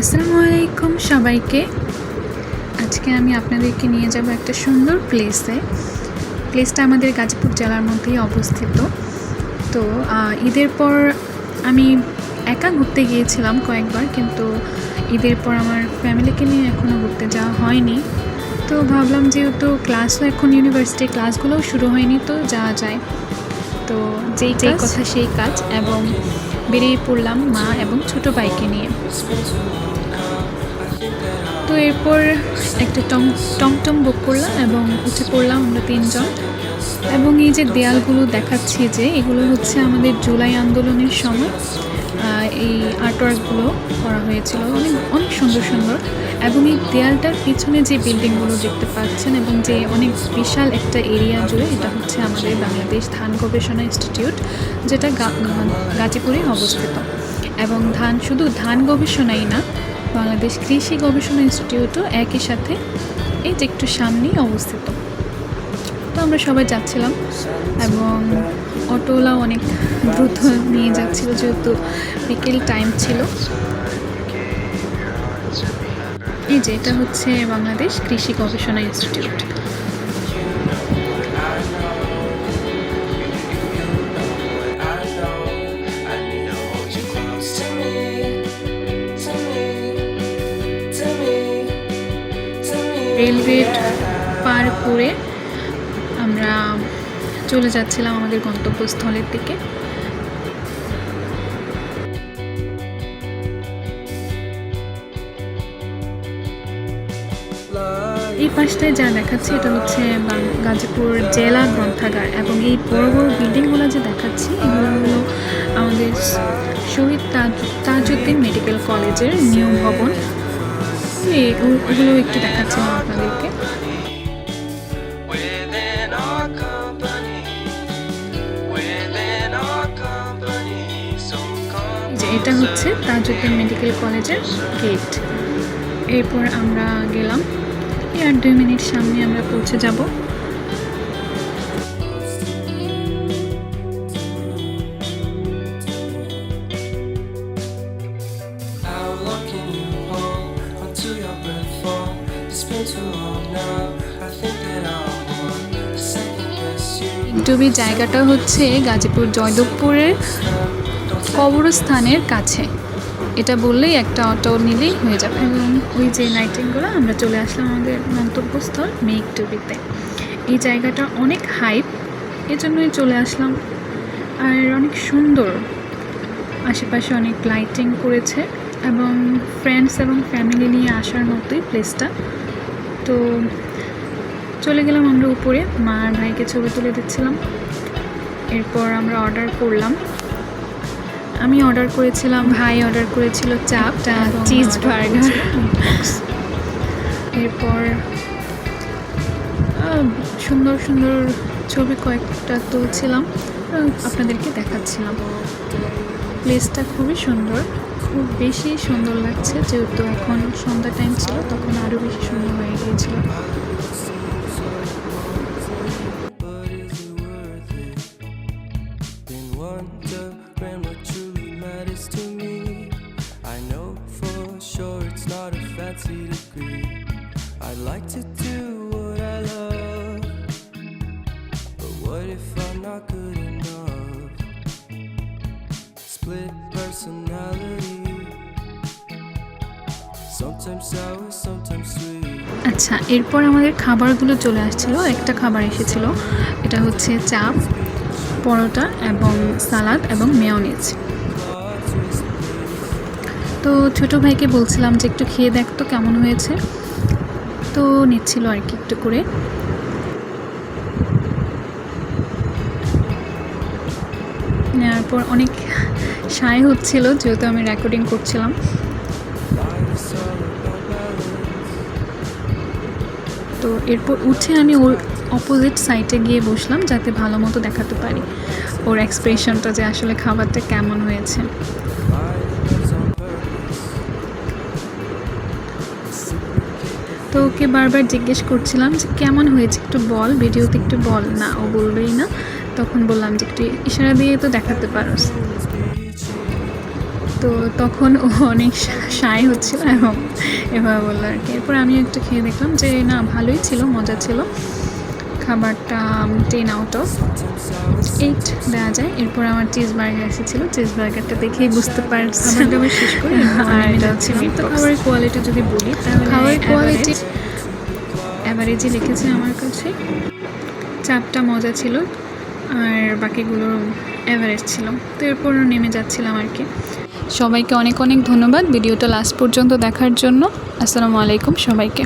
আসসালামু আলাইকুম সবাইকে। আজকে আমি আপনাদেরকে নিয়ে যাব একটা সুন্দর প্লেসে প্লেসটা আমাদের গাজীপুর জেলার মধ্যেই অবস্থিত। তো ঈদের পর আমি একা ঘুরতে গিয়েছিলাম কয়েকবার কিন্তু ঈদের পর আমার ফ্যামিলিকে নিয়ে এখনও ঘুরতে যাওয়া হয়নি। তো ভাবলাম যেহেতু ক্লাসও এখন ইউনিভার্সিটি ক্লাসগুলোও শুরু হয়নি তো যাওয়া যায়। তো যেই যেই কথা সেই কাজ এবং বেরিয়ে পড়লাম মা এবং ছোট ভাইকে নিয়ে। এরপর একটা টং টমটম বুক করলাম এবং উঠে পড়লাম আমরা তিনজন। এবং এই যে দেয়ালগুলো দেখাচ্ছি যে, এগুলো হচ্ছে আমাদের জুলাই আন্দোলনের সময় এই আর্টওয়ার্কগুলো করা হয়েছিল। অনেক অনেক সুন্দর সুন্দর। এবং এই দেয়ালটার পিছনে যে বিল্ডিংগুলো দেখতে পাচ্ছেন এবং যে অনেক বিশাল একটা এরিয়া জুড়ে, এটা হচ্ছে আমাদের বাংলাদেশ ধান গবেষণা ইনস্টিটিউট যেটা গাজীপুরে অবস্থিত। এবং ধান শুধু ধান গবেষণাই না বাংলাদেশ কৃষি গবেষণা ইনস্টিটিউটও একই সাথে এই যে একটু সামনেই অবস্থিত। তো আমরা সবাই যাচ্ছিলাম এবং অটোওয়ালা অনেক দ্রুত নিয়ে যাচ্ছিল যেহেতু বিকেল টাইম ছিল। এই যে এটা হচ্ছে বাংলাদেশ কৃষি গবেষণা ইনস্টিটিউট। রেলগেট পার করে আমরা চলে যাচ্ছিলাম আমাদের গন্তব্যস্থলের দিকে। এই পাশটায় যা দেখাচ্ছি এটা হচ্ছে গাজীপুর জেলা গ্রন্থাগার এবং এই বড় বড় বিল্ডিংগুলো যে দেখাচ্ছি, এগুলো হলো আমাদের Shaheed Taj Tajuddin medical college new ভবন। ও- ওগুলো একটু দেখাচ্ছি আপনাদেরকে। এটা হচ্ছে তাজুদ্দিন মেডিকেল কলেজের গেট এরপর আমরা গেলাম। এই আর দুই মিনিট সামনে আমরা পৌঁছে যাব। ডুবি জায়গাটা হচ্ছে গাজীপুর জয়দেবপুরের কবরস্থানের কাছে। এটা বললেই একটা অটো নিলেই হয়ে যাবে। এবং ওই যে লাইটিংগুলো আমরা চলে আসলাম আমাদের গন্তব্যস্থল মেঘডুবিতে এই জায়গাটা অনেক হাইপ এজন্যই চলে আসলাম। আর অনেক সুন্দর। আশেপাশে অনেক লাইটিং করেছে এবং ফ্রেন্ডস এবং ফ্যামিলি নিয়ে আসার মতোই প্লেসটা তো চলে গেলাম আমরা উপরে মা আর ভাইকে ছবি তুলে দিচ্ছিলাম। এরপর আমরা অর্ডার করলাম। আমি অর্ডার করেছিলাম ভাই অর্ডার করেছিল চাপটা চিজ বার্গার এরপর সুন্দর সুন্দর ছবি কয়েকটা তুলছিলাম। আপনাদেরকে দেখাচ্ছিলাম। প্লেসটা খুবই সুন্দর। খুব বেশি সুন্দর লাগছে যেহেতু এখন সন্ধ্যা টাইম ছিল তখন আরও বেশি সুন্দর হয়ে গিয়েছিল। Wondering what truly matters to me. I know for sure it's not a fancy degree. I'd like to do what I love, but what if I'm not good enough? Split personality. Sometimes sour, sometimes sweet. আচ্ছা এরপর আমাদের খাবারগুলো চলে আসছিল একটা খাবার এসেছিল এটা হচ্ছে চাপ পরোটা এবং সালাদ এবং মেয়নিজ। তো ছোট ভাইকে বলছিলাম যে একটু খেয়ে দেখ তো কেমন হয়েছে। তো নিচ্ছিল আর কি একটু করে। নেওয়ার পর অনেক সায় হচ্ছিল, যেহেতু আমি রেকর্ডিং করছিলাম। তো এরপর উঠে আমি ওর অপোজিট সাইডে গিয়ে বসলাম যাতে ভালো মতো দেখাতে পারি। ওর এক্সপ্রেশনটা যে আসলে খাবারটা কেমন হয়েছে। তো ওকে বারবার জিজ্ঞেস করছিলাম যে, কেমন হয়েছে? একটু বল, ভিডিওতে একটু বল। না, ও বলবেই না। তখন বললাম যে, একটু ইশারা দিয়ে তো দেখাতে পারোস। তো তখন ও অনেক সায় হচ্ছিল এবং এভাবে বলল আর কি। এরপর আমি একটু খেয়ে দেখলাম যে, না, ভালোই ছিল, মজা ছিল। খাবারটা টেন আউট অফ এইট দেওয়া যায়। এরপর আমার চিজ বার্গার এসেছিল। চিজ বার্গারটা দেখেই বুঝতে পারছি খাবার দাবার শেষ করে আর এটা হচ্ছে তো খাবারের কোয়ালিটি যদি বলি তাহলে খাবারের কোয়ালিটি অ্যাভারেজই লিখেছে আমার কাছে। চাপটা মজা ছিল আর বাকিগুলো অ্যাভারেজ ছিল। তো এরপর নেমে যাচ্ছিলাম আর কি। সবাইকে অনেক অনেক ধন্যবাদ। ভিডিওটা লাস্ট পর্যন্ত দেখার জন্য। আসসালামু আলাইকুম সবাইকে।